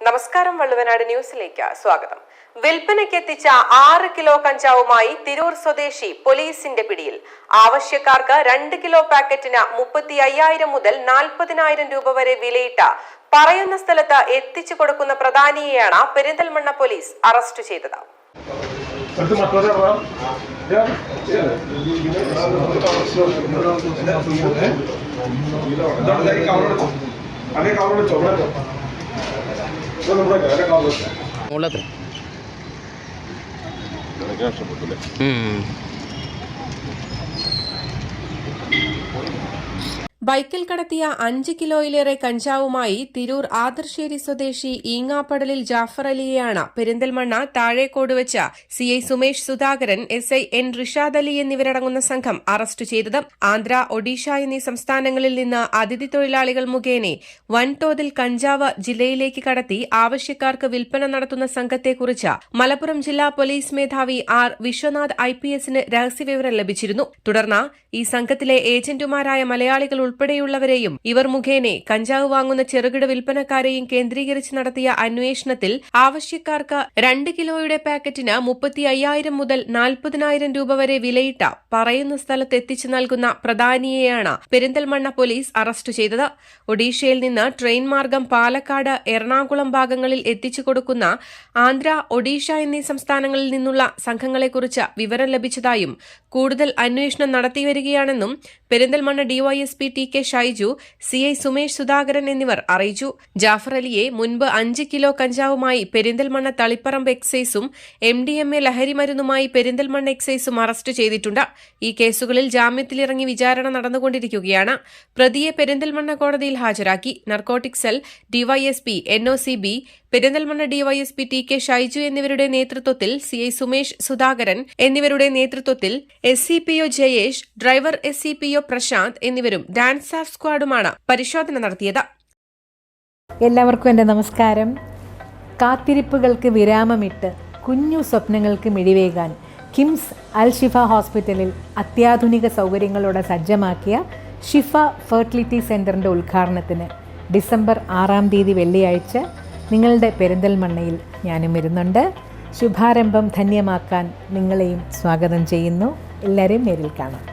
നമസ്കാരം വള്ളുവനാട് ന്യൂസിലേക്ക് സ്വാഗതം. വിൽപ്പനയ്ക്ക് എത്തിച്ച ആറ് കിലോ കഞ്ചാവുമായി തിരൂർ സ്വദേശി പോലീസിന്റെ പിടിയിൽ. ആവശ്യക്കാർക്ക് രണ്ട് കിലോ പാക്കറ്റിന് മുപ്പത്തി അയ്യായിരം മുതൽ നാൽപ്പതിനായിരം രൂപ വരെ വിലയിട്ട പറയുന്ന സ്ഥലത്ത് എത്തിച്ചു കൊടുക്കുന്ന പ്രധാനിയെയാണ് പെരിന്തൽമണ്ണ പോലീസ് അറസ്റ്റ് ചെയ്തത്. അടുത്ത് ನೋಡ್ಲತ್ರಿ ಹ್ಞೂ ബൈക്കിൽ കടത്തിയ അഞ്ച് കിലോയിലേറെ കഞ്ചാവുമായി തിരൂർ ആദർശേരി സ്വദേശി ഈങ്ങാപ്പടലിൽ ജാഫർ അലിയെയാണ് പെരിന്തൽമണ്ണ താഴേക്കോട് വെച്ച C I Sumesh Sudhakaran S I N Rishad Ali എന്നിവരടങ്ങുന്ന സംഘം അറസ്റ്റ് ചെയ്തത് ആന്ധ്ര ഒഡീഷ എന്നീ സംസ്ഥാനങ്ങളിൽ നിന്ന് അതിഥി തൊഴിലാളികൾ മുഖേന വൻതോതിൽ കഞ്ചാവ് ജില്ലയിലേക്ക് കടത്തി ആവശ്യക്കാർക്ക് വിൽപ്പന നടത്തുന്ന സംഘത്തെക്കുറിച്ച് മലപ്പുറം ജില്ലാ പോലീസ് മേധാവി ആർ വിശ്വനാഥ് ഐ പി എസിന് രഹസ്യവിവരം ലഭിച്ചിരുന്നു. തുടർന്ന് ഈ സംഘത്തിലെ ഏജന്റുമാരായ മലയാളികൾ ഉൾപ്പെടെയുള്ളവരെയും ഇവർ മുഖേന കഞ്ചാവ് വാങ്ങുന്ന ചെറുകിട വിൽപ്പനക്കാരെയും കേന്ദ്രീകരിച്ച് നടത്തിയ അന്വേഷണത്തിൽ ആവശ്യക്കാർക്ക് രണ്ട് കിലോയുടെ പാക്കറ്റിന് മുപ്പത്തി അയ്യായിരം മുതൽ നാൽപ്പതിനായിരം രൂപ വരെ വിലയിട്ട പറയുന്ന സ്ഥലത്ത് എത്തിച്ചു നൽകുന്ന പ്രധാനിയെയാണ് പെരിന്തൽമണ്ണ പോലീസ് അറസ്റ്റ് ചെയ്തത്. ഒഡീഷയിൽ നിന്ന് ട്രെയിൻ മാർഗം പാലക്കാട് എറണാകുളം ഭാഗങ്ങളിൽ എത്തിച്ചു കൊടുക്കുന്ന ആന്ധ്ര ഒഡീഷ എന്നീ സംസ്ഥാനങ്ങളിൽ നിന്നുള്ള സംഘങ്ങളെക്കുറിച്ച് വിവരം ലഭിച്ചതായും കൂടുതൽ അന്വേഷണം നടത്തിവരികയാണെന്നും Perinthalmanna DYSP K Shaiju C I Sumesh Sudhakaran എന്നിവർ അറിയിച്ചു. ജാഫർ അലിയെ മുൻപ് അഞ്ച് കിലോ കഞ്ചാവുമായി പെരിന്തൽമണ്ണ തളിപ്പറമ്പ് എക്സൈസും എം ഡി എം എ ലഹരി മരുന്നുമായി പെരിന്തൽമണ്ണ എക്സൈസും അറസ്റ്റ് ചെയ്തിട്ടുണ്ട്. ഈ കേസുകളിൽ ജാമ്യത്തിലിറങ്ങി വിചാരണ നടന്നുകൊണ്ടിരിക്കുകയാണ്. പ്രതിയെ പെരിന്തൽമണ്ണ കോടതിയിൽ ഹാജരാക്കി. Narcotic cell DYSP N O C B Perinthalmanna DYSP T K Shaiju എന്നിവരുടെ നേതൃത്വത്തിൽ സി ഐ സുമേഷ് സുധാകരൻ എന്നിവരുടെ നേതൃത്വത്തിൽ S C P O Jayesh driver S C P O Prashanth എന്നിവരും ഡാൻസ് ആഫ് സ്ക്വാഡുമാണ് പരിശോധന നടത്തിയത്. എല്ലാവർക്കും എന്റെ നമസ്കാരം. കാത്തിരിപ്പുകൾക്ക് വിരാമമിട്ട് കുഞ്ഞു സ്വപ്നങ്ങൾക്ക് മിഴിവേകാൻ കിംസ് അൽ ഷിഫ ഹോസ്പിറ്റലിൽ അത്യാധുനിക സൗകര്യങ്ങളോടെ സജ്ജമാക്കിയ ഷിഫ ഫെർട്ടിലിറ്റി സെന്ററിന്റെ ഉദ്ഘാടനത്തിന് ഡിസംബർ ആറാം തീയതി വെള്ളിയാഴ്ച നിങ്ങളുടെ പെരിന്തൽമണ്ണയിൽ ഞാനും വരുന്നുണ്ട്. ശുഭാരംഭം ധന്യമാക്കാൻ നിങ്ങളെയും സ്വാഗതം ചെയ്യുന്നു. എല്ലാവരെയും നേരിൽ കാണാം.